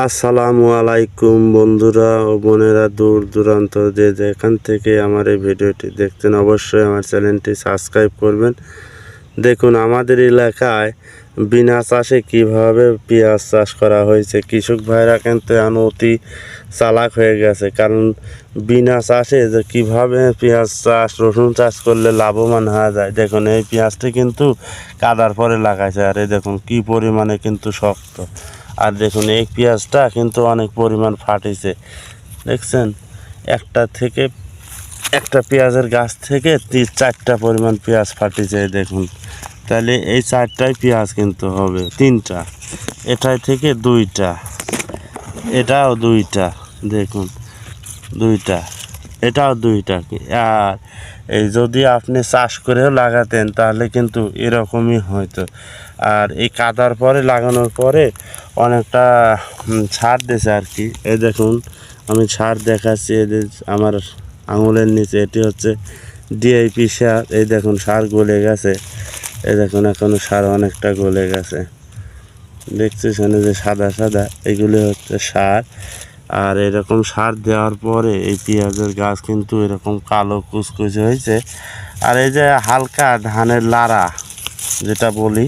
আসসালামু আলাইকুম বন্ধুরা ও বোনেরা দূর দূরান্ত যে যেখান থেকে আমার এই ভিডিওটি দেখতেন অবশ্যই আমার চ্যানেলটি সাবস্ক্রাইব করবেন। দেখুন, আমাদের এলাকায় বিনা চাষে কীভাবে পেঁয়াজ চাষ করা হয়েছে? কৃষক ভাইরা কিন্তু এখন অতি চালাক হয়ে গেছে। কারণ বিনা চাষে যে কীভাবে পেঁয়াজ চাষ, রসুন চাষ করলে লাভবান হওয়া যায়? দেখুন, এই পেঁয়াজটি কিন্তু কাদার পরে লাগাইছে। আর এই দেখুন, কী পরিমাণে কিন্তু শক্ত। আর দেখুন, এই পেঁয়াজটা কিন্তু অনেক পরিমাণ ফাটিছে। দেখছেন? একটা থেকে একটা পেঁয়াজের গাছ থেকে তিন, চারটা পরিমাণ পেঁয়াজ ফাটিছে দেখুন। তাহলে এই চারটায় পেঁয়াজ কিন্তু হবে, তিনটা। এটাই থেকে দুইটা। এটাও দুইটা, দেখুন। দুইটা। এটাও দুইটা আর এই যদি আপনি চাষ করেও লাগাতেন, তাহলে কিন্তু এরকমই হয়তো আর এই কাদার পরে লাগানোর পরে অনেকটা ছাড় দিয়েছে আর কি। এই দেখুন, আমি ছাড় দেখাচ্ছি এদের আমার আঙুলের নিচে, এটি হচ্ছে ডিআইপি সার। এই দেখুন, সার গলে গেছে। এই দেখুন এখনও সার অনেকটা গলে গেছে। দেখছি এখানে যে সাদা সাদা, এগুলি হচ্ছে সার। আর এরকম সার দেওয়ার পরে এই পেঁয়াজের গাছ কিন্তু এরকম কালো কুচকুচে হয়েছে। আর এই যে হালকা ধানের লাড়া, যেটা বলি,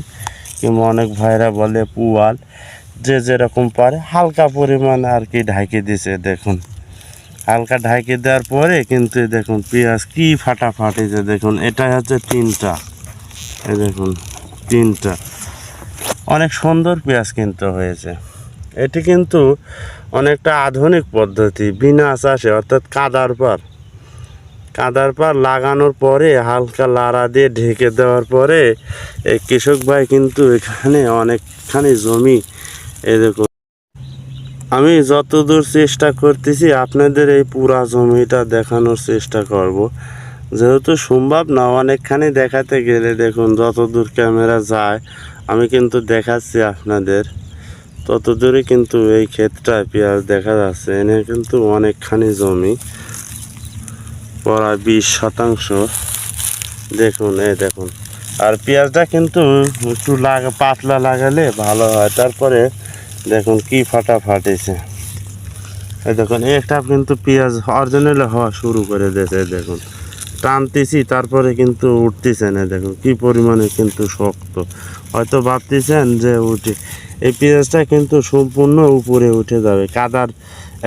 কিংবা অনেক ভাইরা বলে পুয়াল, যে যেরকম পারে হালকা পরিমাণ আর কি ঢাকি দিছে, দেখুন। হালকা ঢাকি দেওয়ার পরে কিন্তু দেখুন পেঁয়াজ কি ফাটাফাটিছে দেখুন, এটাই হচ্ছে তিনটা। দেখুন, তিনটা। অনেক সুন্দর পেঁয়াজ কিন্তু হয়েছে। এটি কিন্তু অনেকটা আধুনিক পদ্ধতি, বিনা চাষে অর্থাৎ কাদার পার। কাদার পার লাগানোর পরে, হালকা লাড়া দিয়ে ঢেকে দেওয়ার পরে, এই কৃষক ভাই কিন্তু এখানে অনেকখানি জমি দেখুন। আমি যতদূর চেষ্টা করতেছি, আপনাদের এই পুরা জমিটা দেখানোর চেষ্টা করব। যেহেতু সম্ভব না, অনেকখানি দেখাতে গেলে দেখুন, যতদূর ক্যামেরা যায়, আমি কিন্তু দেখাচ্ছি আপনাদের। তত দূরে কিন্তু এই ক্ষেতটায় পেঁয়াজ দেখা যাচ্ছে। এনে কিন্তু অনেকখানি জমি। প্রায় বিশ শতাংশ। দেখুন, এই দেখুন। আর পেঁয়াজটা কিন্তু একটু লাগা, পাতলা লাগালে ভালো হয়। তারপরে দেখুন কি ফাটা ফাটেছে। এই দেখুন, একটা কিন্তু পেঁয়াজ অরিজিনাল হওয়া শুরু করে দিয়েছে দেখুন। টানতেছি, তারপরে কিন্তু উঠতেছে না দেখুন কি পরিমাণে কিন্তু শক্ত। হয়তো ভাবতেছেন যে উঠে, এই পেঁয়াজটা কিন্তু সম্পূর্ণ উপরে উঠে যাবে, কাদার,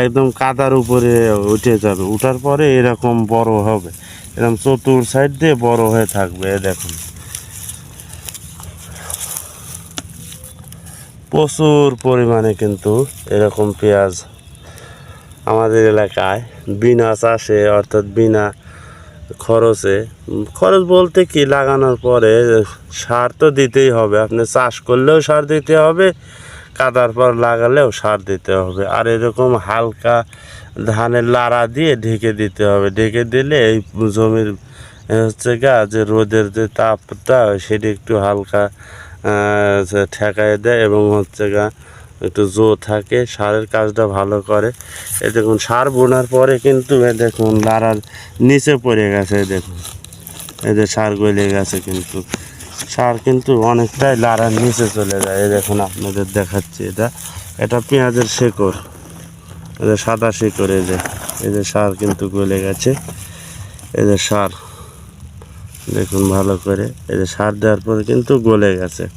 একদম কাদার উপরে উঠে যাবে। উঠার পরে এরকম বড় হবে, এরকম চতুর সাইড দিয়ে বড় হয়ে থাকবে দেখুন। প্রচুর পরিমাণে কিন্তু এরকম পেঁয়াজ আমাদের এলাকায়, বিনা চাষে, অর্থাৎ বিনা খরচে। খরচ বলতে কি, লাগানোর পরে সার তো দিতেই হবে। আপনি চাষ করলেও সার দিতে হবে, কাদার পর লাগালেও সার দিতে হবে। আর এরকম হালকা ধানের লাড়া দিয়ে ঢেকে দিতে হবে। ঢেকে দিলে এই জমির হচ্ছে গা, যে রোদের যে তাপটা, সেটা একটু হালকা ঠেকায় দেয় এবং হচ্ছে গা একটু জো থাকে, সারের কাজটা ভালো করে। এ দেখুন, সার বোনার পরে কিন্তু এ দেখুন লাড়ার নিচে পড়ে গেছে দেখুন। এদের সার গলে গেছে কিন্তু। সার কিন্তু অনেকটাই লাড়ার নিচে চলে যায়। এই দেখুন, আপনাদের দেখাচ্ছি এটা। এটা পেঁয়াজের শেকড়। এদের সাদা শেকড়, এই যে। এদের সার কিন্তু গলে গেছে। এদের সার। দেখুন, ভালো করে। এদের সার দেওয়ার পরে কিন্তু গলে গেছে।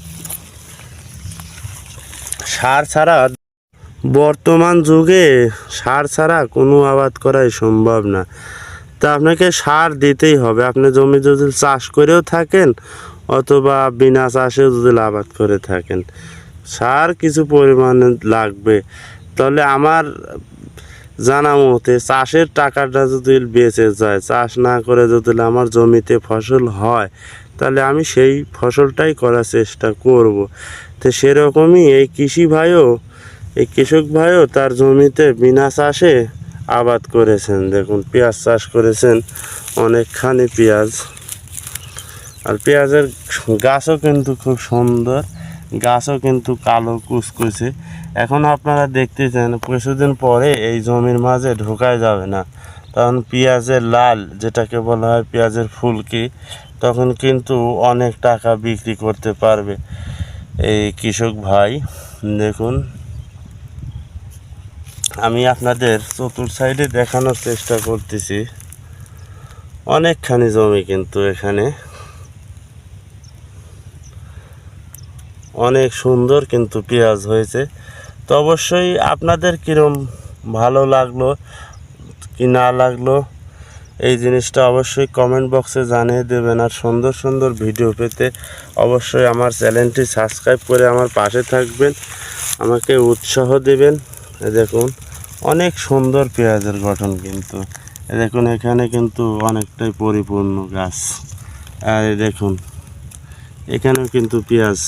সার ছাড়া বর্তমান যুগে সার ছাড়া কোনো আবাদ করাই সম্ভব না। তা আপনাকে সার দিতেই হবে। আপনি জমি যদি চাষ করেও থাকেন অথবা বিনা চাষেও যদি আবাদ করে থাকেন, সার কিছু পরিমাণে লাগবে। তাহলে আমার জানা মতে চাষের টাকাটা যদি বেঁচে যায়, চাষ না করে যদি আমার জমিতে ফসল হয়, তাহলে আমি সেই ফসলটাই করার চেষ্টা করব। তো সেরকমই এই কৃষি ভাইও, এই কৃষক ভাইও তার জমিতে বিনা চাষে আবাদ করেছেন। দেখুন, পেঁয়াজ চাষ করেছেন, অনেকখানি পেঁয়াজ। আর পেঁয়াজের গাছও কিন্তু খুব সুন্দর। গাছও কিন্তু কালো কুচকুচে এখন আপনারা দেখতেছেন কিছুদিন পরে এই জমির মাঝে ঢোকায় যাবে না। তখন পেঁয়াজের লাল, যেটাকে বলা হয় পেঁয়াজের ফুলকি, তখন কিন্তু অনেক টাকা বিক্রি করতে পারবে। এই কৃষক ভাই, দেখুন। আমি আপনাদের চতুর সাইডে দেখানোর চেষ্টা করতেছি। অনেকখানি জমি কিন্তু এখানে। অনেক সুন্দর কিন্তু পেঁয়াজ হয়েছে। তো অবশ্যই আপনাদের কীরম ভালো লাগল কি না লাগল, এই জিনিসটা অবশ্যই কমেন্ট বক্সে জানিয়ে দেবেন। আর সুন্দর সুন্দর ভিডিও পেতে অবশ্যই আমার চ্যানেলটি সাবস্ক্রাইব করে আমার পাশে থাকবেন। আমাকে উৎসাহ দেবেন। দেখুন, অনেক সুন্দর পেঁয়াজের গঠন কিন্তু। দেখুন, এখানে কিন্তু অনেকটাই পরিপূর্ণ গাছ। আর দেখুন, এখানেও কিন্তু পেঁয়াজ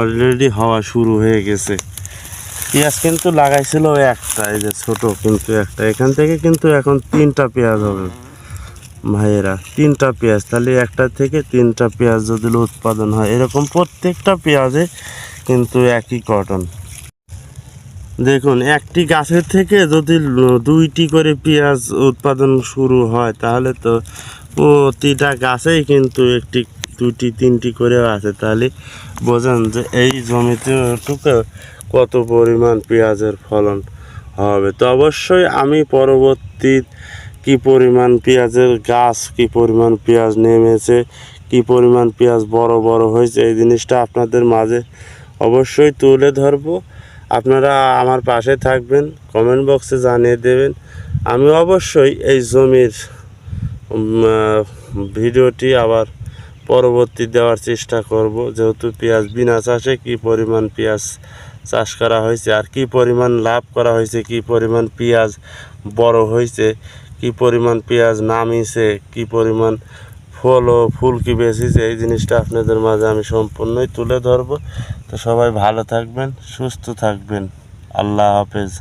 অলরেডি হওয়া শুরু হয়ে গেছে। পেঁয়াজ কিন্তু লাগাইছিল একটা, এই যে ছোট কিন্তু একটা। এখান থেকে কিন্তু এখন তিনটা পেঁয়াজ হবে। ভাইয়েরা, তিনটা পেঁয়াজ, তাহলে একটা থেকে তিনটা পেঁয়াজ যদি উৎপাদন হয়, এরকম প্রত্যেকটা পেঁয়াজে কিন্তু একই কটন দেখুন, একটি গাছের থেকে যদি দুইটি করে পেঁয়াজ উৎপাদন শুরু হয়, তাহলে তো প্রতিটা গাছেই কিন্তু একটি দুটি, তিনটি করে আছে, তাহলে বোঝেন যে এই জমিতে টুকু কত পরিমাণ পেঁয়াজের ফলন হবে। তো অবশ্যই আমি পরবর্তী কি পরিমাণ পেঁয়াজের গাছ, কি পরিমাণ পেঁয়াজ নেমেছে, কি পরিমাণ পেঁয়াজ বড় বড় হয়েছে, এই জিনিসটা আপনাদের মাঝে অবশ্যই তুলে ধরবো। আপনারা আমার পাশে থাকবেন কমেন্ট বক্সে জানিয়ে দেবেন। আমি অবশ্যই এই জমির ভিডিওটি আবার পরবর্তী দেওয়ার চেষ্টা করব, যেহেতু পেঁয়াজ বিনা চাষে কী পরিমাণ পেঁয়াজ চাষ করা হয়েছে আর কি পরিমাণ লাভ করা হয়েছে, কি পরিমাণ পেঁয়াজ বড় হয়েছে, কি পরিমাণ পেঁয়াজ নামিছে কি পরিমাণ ফল ও ফুল কি বেশিছে এই জিনিসটা আপনাদের মাঝে আমি সম্পূর্ণই তুলে ধরবো। তো সবাই ভালো থাকবেন, সুস্থ থাকবেন। আল্লাহ হাফেজ।